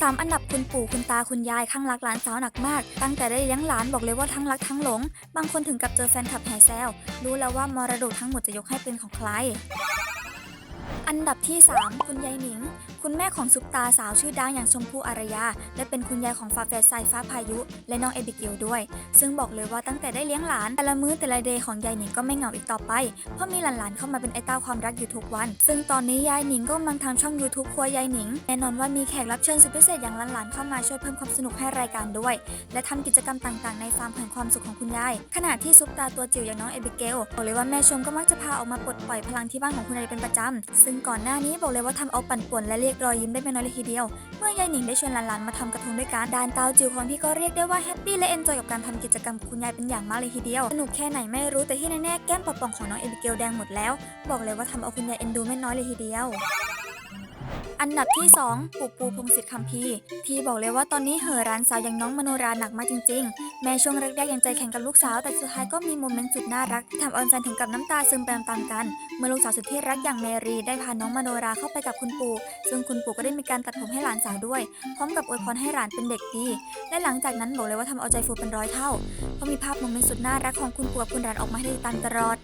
3 อันดับคุณปู่คุณตาคุณยายข้างรักหลานสาวหนักมาก ตั้งแต่ได้เลี้ยงหลานบอกเลยว่าทั้งรักทั้งหลง บางคนถึงกับเจอแฟนคลับแห่แซวรู้แล้วว่ามรดกทั้งหมดจะยกให้เป็นของใคร อันดับที่ 3 คุณยายหนิง คุณแม่ของซุปตาสาวชื่อดังอย่างชมพู่อารยา และเป็นคุณยายของฟ้าแฝดสายฟ้าพายุ และน้องเอบิเกลด้วย ซึ่งบอกเลยว่าตั้งแต่ได้เลี้ยงหลาน แต่ละมื้อแต่ละเดย์ของยายหนิงก็ไม่เหงาอีกต่อไป เพราะมีหลานๆเข้ามาเป็นไอเต้าความรักอยู่ทุกวัน ซึ่งตอนนี้ยายหนิงก็กำลังทำช่อง YouTube ครัวยายหนิง แน่นอนว่ามีแขกรับเชิญสุดพิเศษอย่างหลานๆเข้ามาช่วยเพิ่มความสนุกให้รายการด้วย และทำกิจกรรมต่างๆ ในฟาร์มแห่งความสุขของคุณยายขณะที่ซุปตาตัวจิ๋วอย่างน้องเอบิเกลบอกเลยว่าแม่ชมก็มักจะพาออกมาปลดปล่อยพลังที่บ้านของคุณยายเป็นประจำซึ่งก่อนหน้านี้บอกเลยว่าทำเอาปั่นป่วนและเรียกรอยยิ้มได้ไม่น้อยเลยทีเดียว เมื่อยายหนิงได้ชวนหลานๆมาทำกระทงด้วยกันดานเตาจิ๋วของพี่ก็เรียกได้ว่าแฮปปี้และเอนจอยกับการทำกิจกรรมกับคุณยายเป็นอย่างมากเลยทีเดียว สนุกแค่ไหนไม่รู้แต่ที่แน่ๆแก้มป่องของน้องเอบิเกลแดงหมดแล้ว บอกเลยว่าทำเอาคุณยายเอ็นดูไม่น้อยเลยทีเดียวอันดับที่ 2 ปู่ปูพงศิษฐ์คำพีที่บอกเลยว่าตอนนี้เหอร้านสาวอย่างน้องมโนราหนักมากจริงๆ แม้ช่วงแรกๆยังใจแข็งกับลูกสาว แต่สุดท้ายก็มีโมเมนต์สุดน่ารักที่ทำเอาแฟนถึงกับน้ำตาซึมไปตามๆกัน เมื่อลูกสาวสุดที่รักอย่างเมรีได้พาน้องมโนราเข้าไปกับคุณปู่ ซึ่งคุณปู่ก็ได้มีการตัดผมให้หลานสาวด้วย พร้อมกับอวยพรให้หลานเป็นเด็กดี และหลังจากนั้นบอกเลยว่าทำเอาใจฟูเป็นร้อยเท่า เพราะมีภาพโมเมนต์สุดน่ารักของคุณปู่กับคุณหลานออกมาให้ได้ติดตามตลอด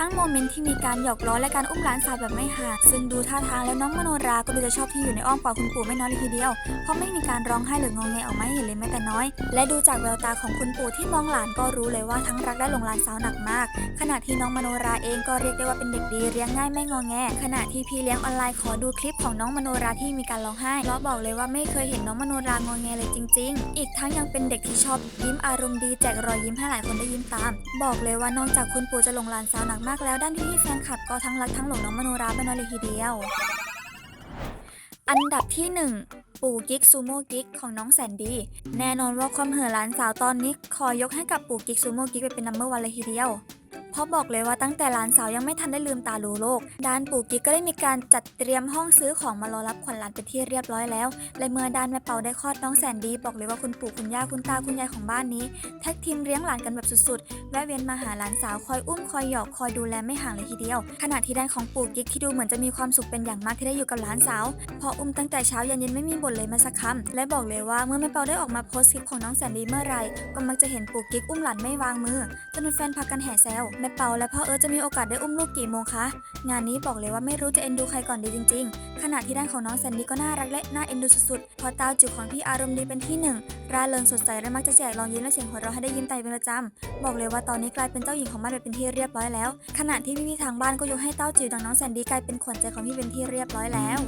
ทั้งโมเมนต์ที่มีการหยอกล้อและการอุ้มหลานสาวแบบไม่ห่างซึ่งดูท่าทางแล้วน้องมโนราก็ดูจะชอบที่อยู่ในอ้อมกอดคุณปู่ไม่น้อยเลยทีเดียว เพราะไม่มีการร้องไห้หรืองอแงออกมาเห็นเลยแม้แต่น้อย และดูจากแววตาของคุณปู่ที่มองหลานก็รู้เลยว่าทั้งรักและหลงหลานสาวหนักมาก ขณะที่น้องมโนราเองก็เรียกได้ว่าเป็นเด็กดีเลี้ยงง่ายไม่งอแง ขณะที่พี่เลี้ยงออนไลน์ขอดูคลิปของน้องมโนราที่มีการร้องไห้เพราะบอกเลยว่าไม่เคยเห็นน้องมโนรางอแงเลยจริง ๆ อีกทั้งยังเป็นเด็กที่ชอบยิ้มอารมณ์ดีแจกรอยยิ้มให้หลายคนได้ยิ้มตาม บอกเลยว่านอกจากคุณปู่จะหลงหลานสาวหนักมากแล้วด้านพี่ๆแฟนคลับก็ทั้งรักทั้งหลงน้องมโนราไปน้อยเลยทีเดียว อันดับที่ 1 ปู่กิ๊กซูโม่กิ๊กของน้องแสนดี แน่นอนว่าความเห่อหลานสาวตอนนี้ ขอยกให้กับปู่กิ๊กซูโม่กิ๊กไปเป็นนัมเบอร์วันเลยทีเดียว เพราะบอกเลยว่าตั้งแต่หลานสาวยังไม่ทันได้ลืมตาดูโลก ด้านปู่กิ๊กก็ได้มีการจัดเตรียมห้องซื้อของมารอรับขวัญหลานเป็นที่เรียบร้อยแล้ว และเมื่อด้านแม่เปาได้คลอดน้องแสนดี บอกเลยว่าคุณปู่คุณย่าคุณตาคุณยายของบ้านนี้ แท็กทีมเลี้ยงหลานกันแบบสุดๆ แวะเวียนมาหาหลานสาวคอยอุ้มคอยหยอกคอยดูแลไม่ห่างเลยทีเดียว ขณะที่ด้านของปู่กิ๊กที่ดูเหมือนจะมีความสุขเป็นอย่างมากที่ได้อยู่กับหลานสาว พออุ้มตั้งแต่เช้ายันเย็นไม่มีบ่นเลยแม้สักคำและบอกเลยว่าเมื่อแม่เปาได้ออกมาโพสต์คลิปของน้องแสนดีเมื่อไหรก็มักจะเห็นปู่กิ๊กอุ้มหลานไม่วางมือจนแฟนพากันแห่แซวแม่เปาและพ่อเอิร์ธจะมีโอกาสได้อุ้มลูกกี่โมงคะ งานนี้บอกเลยว่าไม่รู้จะเอ็นดูใครก่อนดีจริง ๆ ขณะที่ด้านของน้องแซนดี้ก็น่ารักและน่าเอ็นดูสุดๆ พอเต้าจิ๋วของพี่อารมณ์ดีเป็นที่หนึ่งร่าเริงสดใสและมักจะแจกรอยยิ้มและเสียงหัวเราะให้ได้ยิ้มใจเป็นประจำบอกเลยว่าตอนนี้กลายเป็นเจ้าหญิงของบ้านไปเป็นที่เรียบร้อยแล้ว ขณะที่พี่ๆทางบ้านก็ยกให้เต้าจิ๋วดังน้องแซนดี้กลายเป็นขวัญใจของพี่เป็นที่เรียบร้อยแล้ว